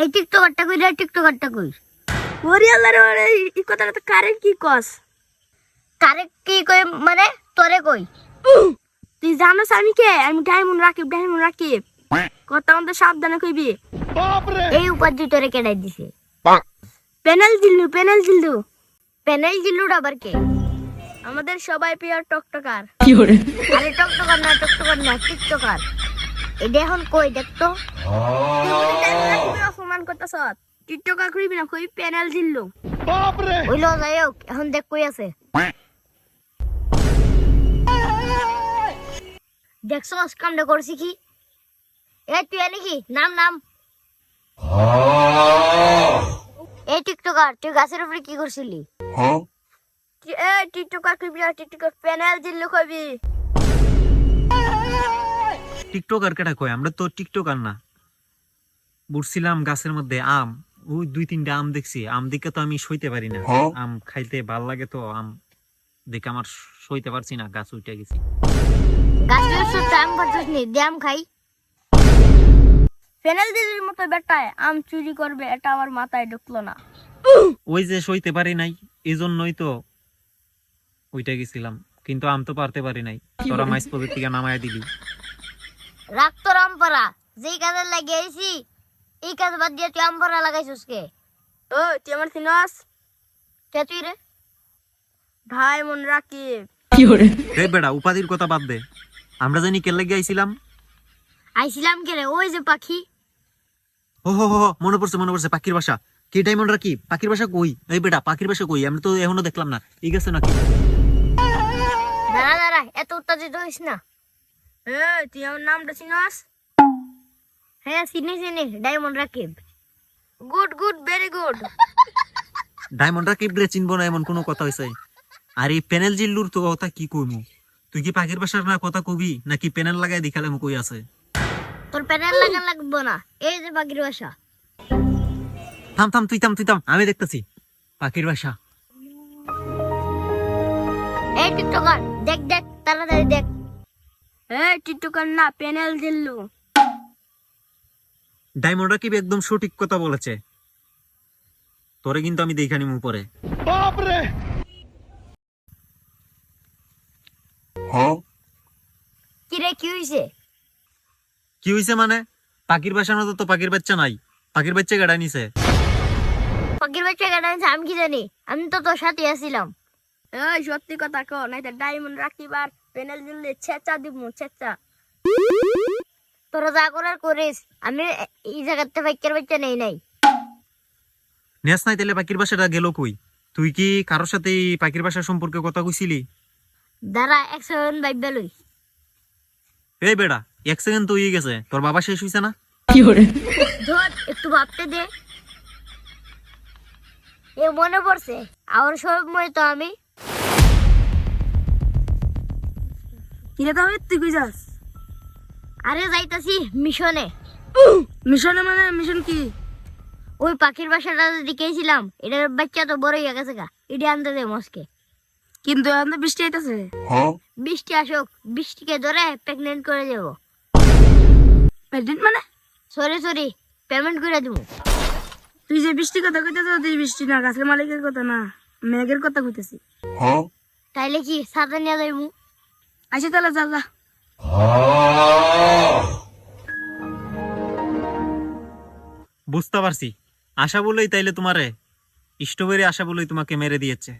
এই টিকটকারটা কই রে টিকটকারটা কই? ওরে আল্লাহ রে এই কথাটা তো কারে কি কস? কারে কি কই মানে তোরে কই? তুই জানোস আমি কে? আমি ডায়মন্ড রাকিব ডায়মন্ড রাকিব। কথা মতো সাবধানে কইবি। এই উপাধি তোরে কেডাই দিছে? Panel Zillu panel Zillu. Panel Zillur আবার কে? আমাদের সবাই প্রিয় টকটকার। আরে টকটকার না টকটকার না টিকটকার। এটা এখন কই দেখতো? অপমান করতেছ টিকটকার করিবি না কই প্যানেল জিল্লু ওইল যাই হোক এখন দেখ কই আছে। দেখছ কামটা করছি কি এ তুই এনে কি? নাম নাম। এই টিকটকার তুই গাছের উপরে কি করছিলি এ টিকটকার কইবি না টিকটকার প্যানেল জিল্লু কইবি টিকটকার কেটা কয়? আমরা তো টিকটকার না। বুঝছিলাম গাছের মধ্যে আম। ওই দুই তিনটা আম দেখছি। আম দেখে তো আমি সইতে পারি না। আম খাইতে ভালো লাগে তো আম দেখে আমার সইতে পারছি না গাছ উঠে গেছি। আম খাই। মতো বেটায় আম চুরি করবে এটা আমার মাথায় ঢুকলো না। ওই যে সইতে পারি নাই এই জন্যই তো ওইটা গেছিলাম। কিন্তু আম তো পারতে পারি নাই। তোরা মাইস পদের থেকে নামায় দিলি রাখ তোর আম পারা যেই কাজে লাগিয়েছি এই কাজ বাদ দিয়ে তুই আম লাগাইছিস কে? ও তুই আমার চিনস? কে তুই রে? ডায়মন্ড রাকিব রে বেড়া উপাধির কথা বাদ দে। আমরা জানি কেলে গিয়েছিলাম আইছিলাম। কে রে ওই যে পাখি। হো হো হো মনে পড়ছে মনে পড়ছে পাখির বাসা। কি ডায়মন্ড কি পাখির বাসা কই? এই বেটা পাখির বাসা কই? আমি তো এখনও দেখলাম না। এই গেছে নাকি? দাঁড়া দাঁড়া এত উত্তেজিত হইস না। এ তুই আমার নামটা চিনস? হ্যাঁ চিনি চিনি diamond Rakib good good very good diamond Rakib রে চিনবো না এমন কোনো কথা হইছে। আর এই প্যানেল জিল্লুর তো কথা কি কইমু? তুই কি পাখির বাসার না কথা কবি নাকি প্যানেল লাগাই দেখালে কই আছে? তোর প্যানেল লাগা লাগবো না এই যে পাখির বাসা। থাম থাম তুই থাম তুই থাম আমি দেখতেছি। পাখির বাসা। এই টিকটকার দেখ দেখ তাড়াতাড়ি দেখ। এ টিকটকার না প্যানেল জিল্লু। ডায়মন্ড রাকিব একদম সঠিক কথা বলেছে। তোরে কিন্তু আমি দেখানি মু পরে। কি রে কি হইছে? কি হইছে মানে? পাখির বাসা না তো পাখির বাচ্চা নাই। পাখির বাচ্চা গাড়াই নিছে। পাখির বাচ্চা কেটে আনছে আমি কি জানি? আমি তো তোর সাথে আসছিলাম এই সত্যি কথা কো নাই তো ডায়মন্ড রাকিব আর প্যানেল জিল্লু ছেঁচা দিব ছেঁচা। তোরা যা করার করিস। আমি এই জায়গাতে পাখির বাচ্চা নেই নাই। নেস নাই তাহলে পাখির বাসাটা গেল কই? তুই কি কারোর সাথে এই পাখির বাসা সম্পর্কে কথা কইছিলি? দাঁড়া এক সেকেন্ড বাইবে লই। এই বেড়া এক সেকেন্ড তো হয়ে গেছে। তোর বাবা শেষ হইছে না? ধর একটু ভাবতে দে। এ মনে পড়ছে আর সময় তো আমি। কিরে তবে তুই কই যাস? আরে যাইতাছি মিশনে। মিশনে মানে মিশন কি? ওই পাখির বাসাটা দিকেছিলাম এটার বাচ্চা তো বড় হয়ে গেছে গা এটি আনতে দে মস্কে। কিন্তু এখন তো বৃষ্টি আইতাছে। বৃষ্টি আসুক বৃষ্টিকে ধরে প্রেগনেন্ট করে দেব। প্রেগনেন্ট মানে? সরি সরি পেমেন্ট করে দেবো। তুই যে বৃষ্টি কথা কইতেছ তুই বৃষ্টি না গাছের মালিকের কথা না মেঘের কথা কইতেছি। তাইলে কি সাথে নিয়ে যাইমু? আচ্ছা তাহলে যা যা। বুঝতে পারছি। আশা বলেই তাইলে তোমারে স্ট্রবেরি আশা বলেই তোমাকে মেরে দিয়েছে।